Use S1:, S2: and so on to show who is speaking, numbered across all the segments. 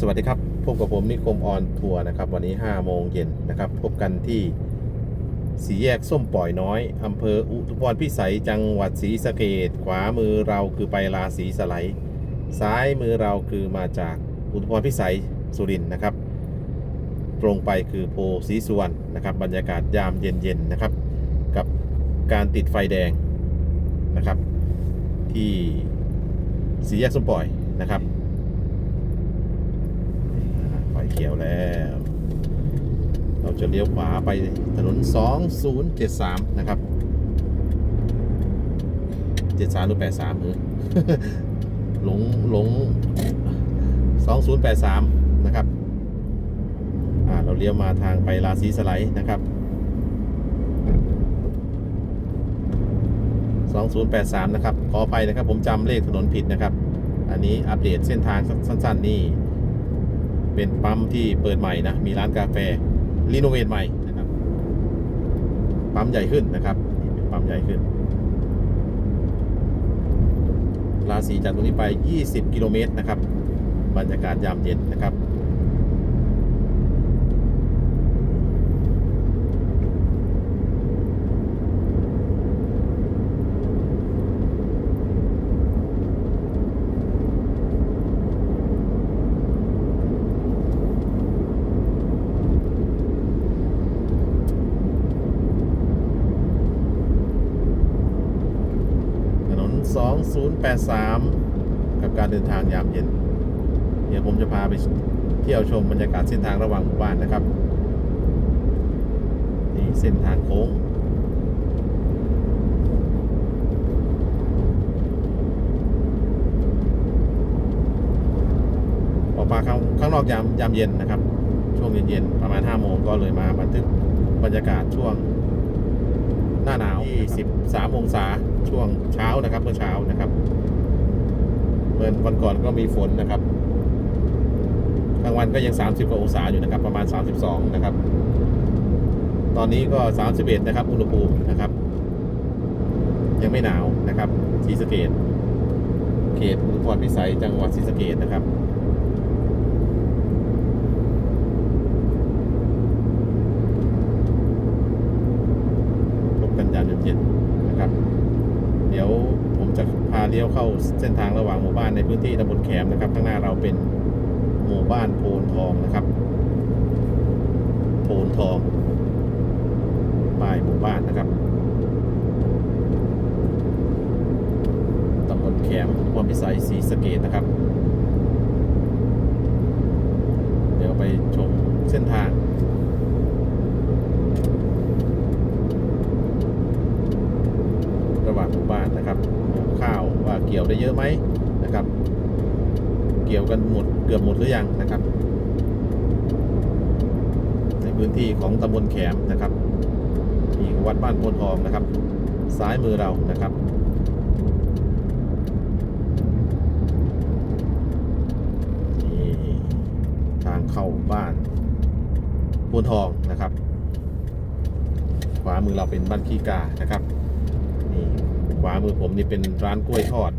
S1: สวัสดีครับ พบกับผมนิคมออนทัวร์นะครับ วันนี้5โมงเย็นนะครับ พบกันที่สีแยกส้มปล่อยน้อยอำเภออุทุพรพิสัยจังหวัดศรีสะเกดขวามือเราคือไปราศรีสไลซ้ายมือเราคือมาจากอุทุพรพิสัยสุรินทร์นะครับ ตรงไปคือโพศรีสุวรรณนะครับ บรรยากาศยามเย็นๆนะครับ กับการติดไฟแดงนะครับ ที่สีแยกส้มปล่อยนะครับ เขียวแล้ว เราจะเลี้ยวขวาไปถนน 2073 นะครับ 73 หรือ 83เออหลงหลง 2083 นะครับ อ่า เราเลี้ยวมาทางไปราศีสไลด์นะครับ 2083 นะครับ ขออภัยนะครับ ผมจำเลขถนนผิดนะครับ อันนี้อัปเดตเส้นทางสั้น ๆ นี่ เป็นปั๊มที่เปิดใหม่นะ มีร้านกาแฟรีโนเวทใหม่นะครับ ปั๊มใหญ่ขึ้นนะครับนี่เป็นปั๊มใหญ่ขึ้นราศีจากตรงนี้ไป 20 กิโลเมตรนะครับ บรรยากาศยามเย็นนะครับ ถนน 083 กับการเดินทางยามเย็น เดี๋ยวผมจะพาไปเที่ยวชมบรรยากาศเส้นทางระหว่างหมู่บ้านนะครับ นี่เส้นทางโค้งออกมาข้างข้างนอกยามยามเย็นนะครับ ช่วงเย็นๆประมาณ 5 โมงก็เลยมาบันทึกบรรยากาศช่วงหน้าหนาวที่13องศา ช่วงเช้านะครับเมื่อเช้านะครับเมื่อวันก่อนก็มีฝนนะครับกลางวันก็ยัง 30กว่าองศาอยู่นะครับ ประมาณ 32 นะครับ ตอนนี้ก็ 31 นะครับ อุณหภูมินะครับ ยังไม่หนาวนะครับศรีสะเกดเขตอุทุพรพิสัยจังหวัดศรีสะเกดนะครับ พบกันยามเย็นๆนะครับ เดี๋ยวผมจะพาเลี้ยวเข้าเส้นทางระหว่างหมู่บ้านในพื้นที่ตำบลแขมนะครับ ข้างหน้าเราเป็นหมู่บ้านโพนทองนะครับโพนทองป้ายหมู่บ้านนะครับตำบลแขมความพิสัยศรีสะเกดนะครับ เดี๋ยวไปชมเส้นทาง ระหว่างหมู่บ้า นะครับ ข้าวว่าเกี่ยวได้เยอะไหมนะครับ เกี่ยวกันหมดเกือบหมดหรือยังนะครับ ในพื้นที่ของตำบลแขมนะครับมีวัดบ้านโพนทองนะครับ ซ้ายมือเรานะครับมีทางเข้าบ้านโพนทองนะครับขวามือเราเป็นบ้านขี้กานะครับ ขวามือผมนี่เป็นร้านกล้วยทอด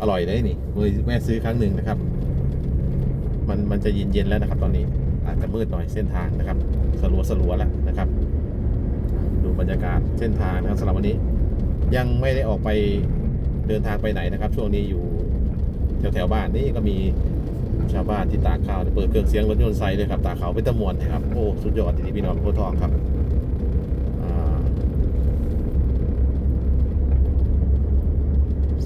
S1: อร่อยเลยนี่เคยแม่ซื้อครั้งหนึ่งนะครับ มันมันจะเย็นๆแล้วนะครับ ตอนนี้อาจจะมืดหน่อยเส้นทางนะครับ สลัวสลัวแล้วนะครับ ดูบรรยากาศเส้นทางนะครับสำหรับวันนี้ ยังไม่ได้ออกไปเดินทางไปไหนนะครับ ช่วงนี้อยู่แถวแถวๆบ้านนี่ก็มีชาวบ้านที่ตากข้าวเปิดเครื่องเสียงรถยนต์ไซเลยครับตากเขาวเป็นตะมวนนะครับโอ้สุดยอดทีนี้พี่น้องโคทองครับอ่า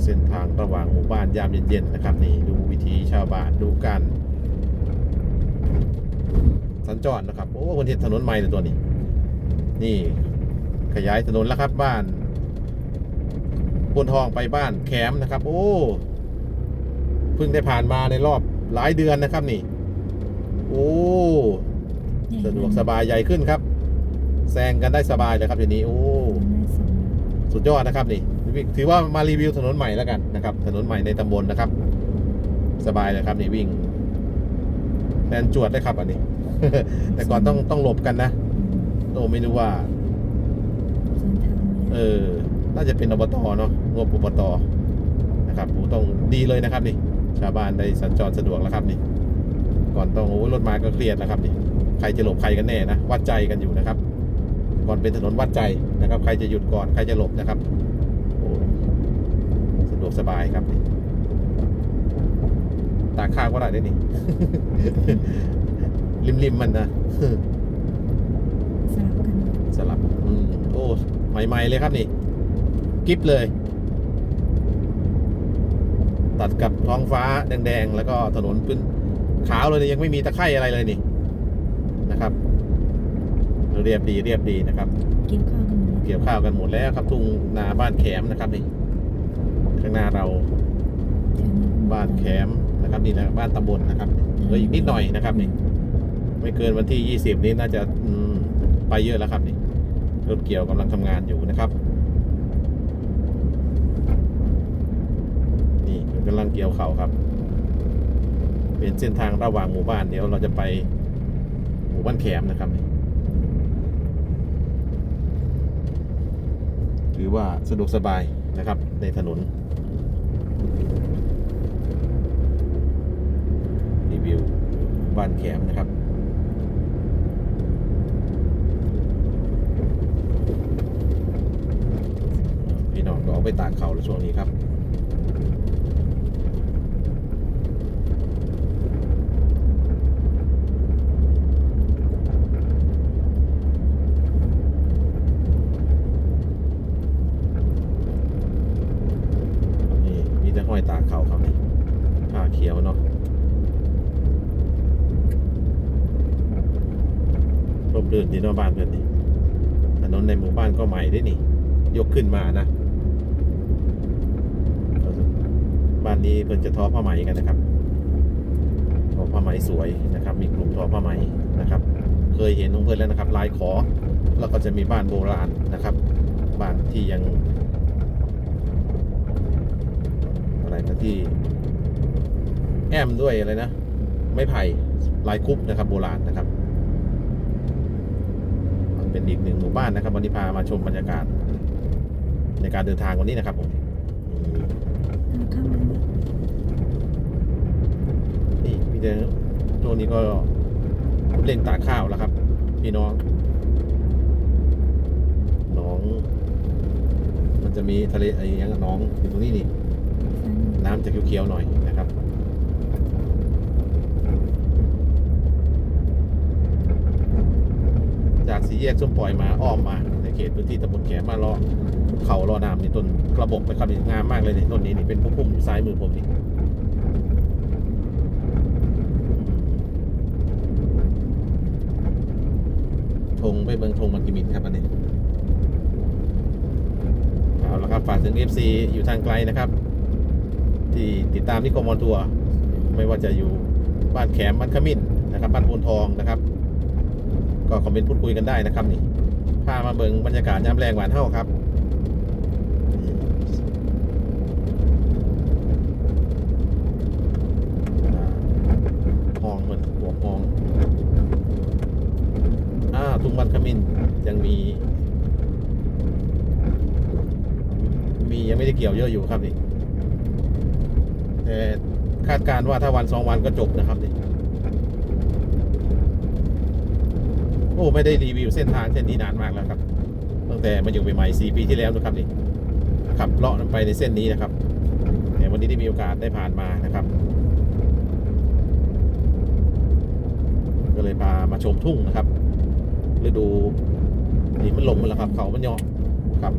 S1: เส้นทาง ระหว่างหมู่บ้านยามเย็นๆนะครับนี่ดูวิถีชาวบ้านดูการสัญจรนะครับโอ้คนเห็นถนนใหม่เลยตัวนี้ นี่ขยายถนนแล้วครับบ้านพนทองไปบ้านแคมป์นะครับ โอ้เพิ่งได้ผ่านมาในรอบหลายเดือนนะครับนี่ โอ้สะดวกสบายใหญ่ขึ้นครับแซงกันได้สบายเลยครับทีนี้ โอ้ สุดยอดนะครับนี่ ถือว่ามารีวิวถนนใหม่แล้วกันนะครับ ถนนใหม่ในตำบลนะครับ สบายเลยครับนี่วิ่งแลนจวดเลยครับอันนี้ แต่ก่อนต้องต้องหลบกันนะโอ้ไม่รู้ว่า เออ น่าจะเป็นอบตเนาะงบอบตนะครับโอ้ต้องดีเลยนะครับนี่ ชาวบ้านได้สัญจรสะดวกแล้วครับนี่ ก่อนต้องโอ้ยรถมาก็เครียดนะครับนี่ ใครจะหลบใครกันแน่นะ วัดใจกันอยู่นะครับ ก่อนเป็นถนนวัดใจนะครับ ใครจะหยุดก่อน ใครจะหลบนะครับโอ้ สะดวกสบายครับนี่ตากข้าวก็ได้ด้วยนี่ริมๆมันนะ
S2: สลับกัน
S1: สลับอืมโอ้ใหม่ ๆ เลยครับนี่ กิฟเลย ตัดกับท้องฟ้าแดง ๆ แล้วก็ถนนพื้นขาวเลยยังไม่มีตะไคร่อะไรเลยนี่ นะครับ เรียบดีเรียบดีนะครับ
S2: กินข้าวกันหมด
S1: เกี่ยวข้าวกันหมดแล้วครับทุ่งนาบ้านแขมนะครับนี่ ข้างหน้าเราบ้านแขมนะครับนี่นะบ้านตำบลนะครับเหลืออีกนิดหน่อยนะครับนี่ ไม่เกินวันที่ 20 นี้น่าจะไปเยอะแล้วครับนี่รถเกี่ยวกำลังทำงานอยู่นะครับ นี่กำลังเกี่ยวเข่าครับ เป็นเส้นทางระหว่างหมู่บ้านเดี๋ยวเราจะไปหมู่บ้านแขมนะครับนี่ถือว่าสะดวกสบายนะครับในถนน รีวิวบ้านแขมนะครับพี่น้องก็ออกไปตากเขาในช่วงนี้ครับ นี่มีแต่ห้อยตากเขาครับนี่ผ้าเขียวเนาะ ร่มรื่นดีเนาะบ้านเพื่อนนี่ถนนในหมู่บ้านก็ใหม่ด้วยนี่ ยกขึ้นมานะบ้านนี้เพิ่นจะทอผ้าไหมกันนะครับทอผ้าไหมสวยนะครับ มีกลุ่มทอผ้าไหมนะครับ เคยเห็นของเพื่อนแล้วนะครับ ลายขอ แล้วก็จะมีบ้านโบราณนะครับ บ้านที่ยัง อะไรนะที่ แอมด้วยอะไรนะ ไม้ไผ่ลายคุบนะครับ โบราณนะครับ เป็นอีกหนึ่งหมู่บ้านนะครับวันนี้พามาชมบรรยากาศ ในการเดินทางวันนี้นะครับผม
S2: นี่
S1: พี่เจช่วงนี้ก็เล่นตากข้าวแล้วครับ พี่น้องน้อง มันจะมีทะเลอะไอ้ยังน้องอยู่ตรงนี้นี่ น้ำจะเขียวๆหน่อยนะครับ จากสีแยกส้มปล่อยมาอ้อมมาในเขตพื้นที่ตำบลแขมมาล้อเขาล้อน้ำนี่ต้นกระบอกนะครับงามมากเลยนี่ต้นนี้นี่เป็นพุ่มอยู่ซ้ายมือผมนี่ธงไปเมืองธงมันกิมินครับอันนี้เอาละครับฝากถึง FC อยู่ทางไกลนะครับ ที่ติดตามนิคมออนทัวร์ไม่ว่าจะอยู่บ้านแขมบ้านขมิ้นนะครับบ้านโพนทองนะครับ ก็คอมเมนต์พูดคุยกันได้นะครับนี่พามาเบิงบรรยากาศยามแรงหวานเท่าครับห้องเหมือนหัวห้องอ่าทุ่งบ้านขมิ้นยังมี มียังไม่ได้เกี่ยวเยอะอยู่ครับนี่แต่คาดการณ์ว่าถ้าวันสองวันก็จบนะครับนี่ โอ้ไม่ได้รีวิวเส้นทางเส้นนี้นานมากแล้วครับ ตั้งแต่มาอยู่ใหม่ๆสี่ปีที่แล้วนะครับนี่ขับเลาะไปในเส้นนี้นะครับแต่วันนี้ได้มีโอกาสได้ผ่านมานะครับ ก็เลยพามาชมทุ่งนะครับฤดูนี่มันลมมันแล้วครับ เขามันเยาะครับ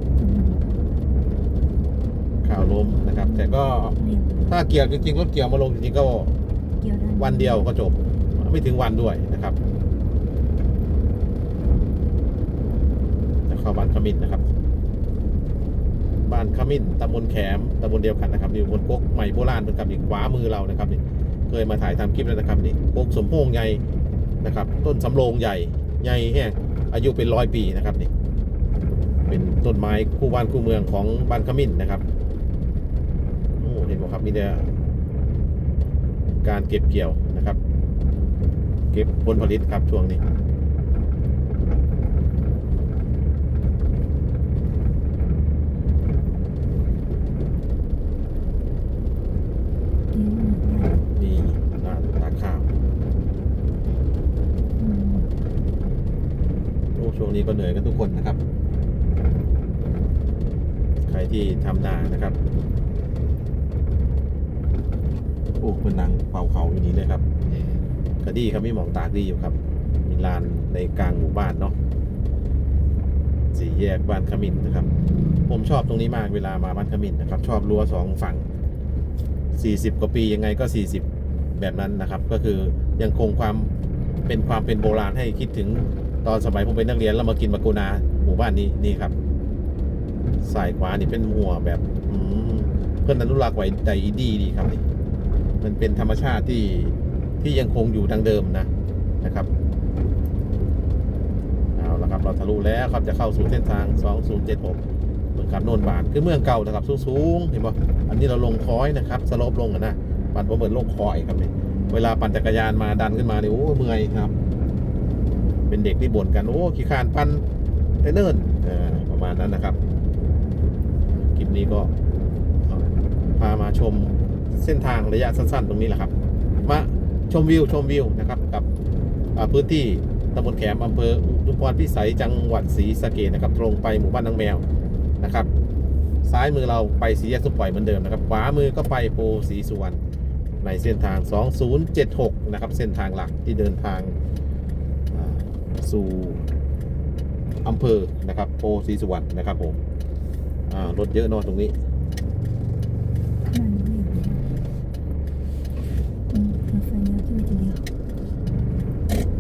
S1: ข่าวลมนะครับ แต่ก็
S2: เรียบ
S1: ถ้าเกี่ยวจริงๆรถเกี่ยวมาลงจริงๆก็
S2: เกี่ยวได้
S1: วันเดียวก็จบ ไม่ถึงวันด้วยนะครับจะ เข้าบ้านขมิ้นนะครับ บ้านขมิ้นตำบลแขมตำบลเดียวกันนะครับอยู่บนกกใหม่โบราณเป็นกับอีกขวามือเรานะครับนี่เคยมาถ่ายทำคลิปแล้วนะครับนี่กกสมโพงใหญ่นะครับ ต้นสำโรงใหญ่ใหญ่แห้งอายุเป็นร้อยปีนะครับนี่เป็นต้นไม้คู่บ้านคู่เมืองของบ้านขมิ้นนะครับโอ้เห็นไหมครับมีแต่การเก็บเกี่ยวนะครับ เก็บผลผลิตครับช่วงนี้
S2: ดี
S1: ลาดตาข้าวโอ้ช่วงนี้ก็เหนื่อยกันทุกคนนะครับ ใครที่ทำนานะครับ โอ้คนนังเป่าเขาอยู่นี้นะครับกรดีครับมีหมองตากดีอยู่ครับ มีลานในกลางหมู่บ้านเนาะสี่แยกบ้านขมิ้นนะครับ ผมชอบตรงนี้มากเวลามาบ้านขมิ้นนะครับ ชอบรั้วสองฝั่ง 40 กว่าปียังไงก็ 40 แบบนั้นนะครับ ก็คือยังคงความเป็นความเป็นโบราณให้คิดถึงตอนสมัยผมเป็นนักเรียนแล้วมากินมากูนาหมู่บ้านนี้นี่ครับสายขวานี่เป็นหัวแบบเพื่อนอนุรักษ์ไว้ใจดีดีครับนี่มันเป็นธรรมชาติที่ที่ยังคงอยู่ดังเดิมนะนะครับเอาละครับเราทะลุแล้วครับจะเข้าสู่เส้นทาง 2076 เมืองคำโนนบานคือเมืองเก่านะครับสูงๆเห็นป่ะอันนี้เราลงคอยนะครับสโลปลงอะนะปั่นประเมินลงคอยครับนี่เวลาปั่นจักรยานมาดันขึ้นมาเนี่ยโอ้เมื่อยครับ เป็นเด็กที่บ่นกันโอ้ขี้คร้านปั่นได้เนิ่นประมาณนั้นนะครับคลิปนี้ก็พามาชมเส้นทางระยะสั้น ๆ ตรงนี้แหละครับ มาชมวิวชมวิวนะครับกับพื้นที่ตำบลแขมอำเภออุทุมพรพิสัยจังหวัดศรีสะเกษนะครับ ตรงไปหมู่บ้านนางแมว นะครับ ซ้ายมือเราไปสีแยกสุปล่อยเหมือนเดิมนะครับ ขวามือก็ไปโพสีสุวรรณในเส้นทาง 2076 นะครับ เส้นทางหลักที่เดินทางอ่าสู่อำเภอนะครับโพสีสุวรรณนะครับผมอ่ารถเยอะเนอนตรงนี้
S2: มันไม่อยู่แล้วอืมรถไฟเลี้ยวที่มันจะเลี้ยว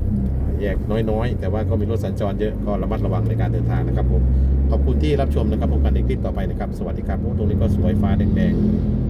S2: อืม
S1: แยกน้อยๆ แต่ว่าก็มีรถสัญจรเยอะก็ระมัดระวังในการเดินทางนะครับผม ขอบคุณที่รับชมนะครับพบกันในคลิปต่อไปนะครับ สวัสดีครับโอ้ตรงนี้ก็สวยฟ้าแดงๆ